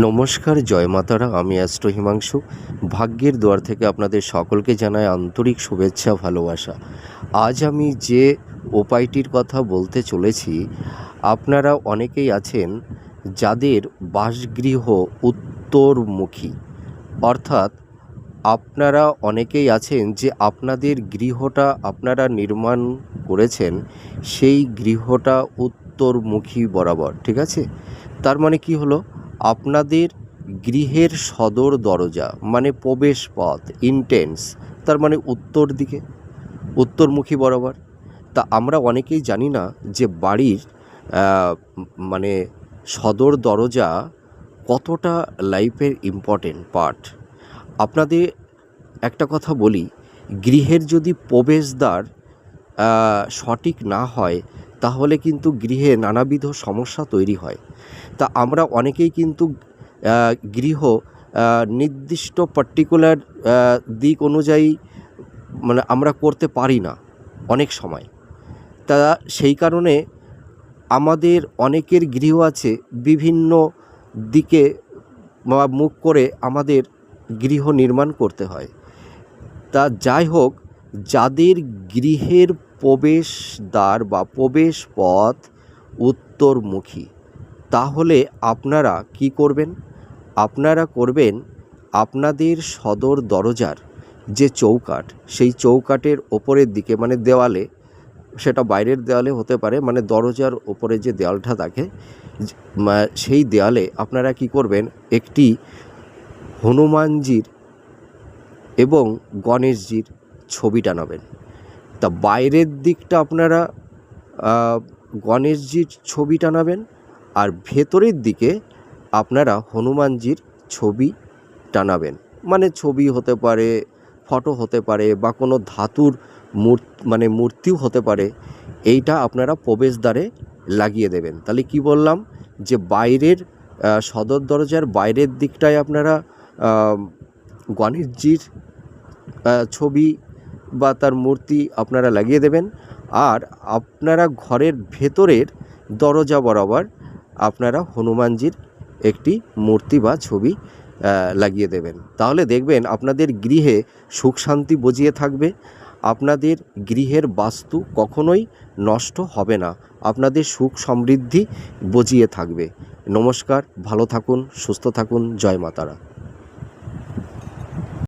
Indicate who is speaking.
Speaker 1: নমস্কার, জয় মাতারা, আমি অ্যাস্ট্রো হিমাংশু। ভাগ্যের দুয়ার থেকে আপনাদের সকলকে জানাই আন্তরিক শুভেচ্ছা, ভালোবাসা। আজ আমি যে উপায়টির কথা বলতে চলেছি, আপনারা অনেকেই আছেন যাদের বাসগৃহ উত্তরমুখী। অর্থাৎ আপনারা অনেকেই আছেন যে আপনাদের গৃহটা আপনারা নির্মাণ করেছেন, সেই গৃহটা উত্তরমুখী বরাবর, ঠিক আছে? তার মানে কি হলো? আপনাদের গৃহের সদর দরজা মানে প্রবেশ পথ ইন্টেন্স তার মানে উত্তর দিকে, উত্তরমুখী বরাবর। তা আমরা অনেকেই জানি না যে বাড়ির মানে সদর দরজা কতটা লাইফের ইম্পর্টেন্ট পার্ট আপনাদের একটা কথা বলি, গৃহের যদি প্রবেশদ্বার সঠিক না হয় তাহলে কিন্তু গৃহে নানাবিধ সমস্যা তৈরি হয়। তা আমরা অনেকেই কিন্তু গৃহ নির্দিষ্ট পার্টিকুলার দিক অনুযায়ী মানে আমরা করতে পারি না অনেক সময়। তা সেই কারণে আমাদের অনেকের গৃহ আছে বিভিন্ন দিকে বা মুখ করে আমাদের গৃহ নির্মাণ করতে হয়। তা যাই হোক, যাদের গৃহের প্রবেশদ্বার বা প্রবেশ পথ উত্তরমুখী। তাহলে আপনারা কি করবেন? আপনারা করবেন আপনাদের সদর দরজার যে চৌকাঠ, সেই চৌকাঠের ওপরের দিকে মানে দেওয়ালে, সেটা বাইরের দেওয়ালে হতে পারে মানে দরজার ওপরে যে দেওয়ালটা থাকে সেই দেওয়ালে আপনারা কি করবেন? একটি হনুমানজির এবং গণেশজির ছবি টানাবেন। তা বাইরের দিকটা আপনারা গণেশজির ছবি টানাবেন আর ভেতরের দিকে আপনারা হনুমানজির ছবি টানাবেন। মানে ছবি হতে পারে, ফটো হতে পারে বা কোনো ধাতুর মূর মানে মূর্তিও হতে পারে, এইটা আপনারা প্রবেশদ্বারে লাগিয়ে দেবেন। তাহলে কি বললাম যে বাইরের সদর দরজার বাইরের দিকটায় আপনারা গণেশজির ছবি বা তার মূর্তি আপনারা লাগিয়ে দেবেন। আর আপনারা ঘরের ভেতরের দরজা বরাবর আপনারা হনুমানজির একটি মূর্তি বা ছবি লাগিয়ে দেবেন। তাহলে দেখবেন আপনাদের গৃহে সুখ শান্তি বজিয়ে থাকবে। আপনাদের গৃহের বাস্তু কখনোই নষ্ট হবে না। আপনাদের সুখ সমৃদ্ধি বজিয়ে থাকবে। নমস্কার, ভালো থাকুন, সুস্থ থাকুন। জয় মাতারা।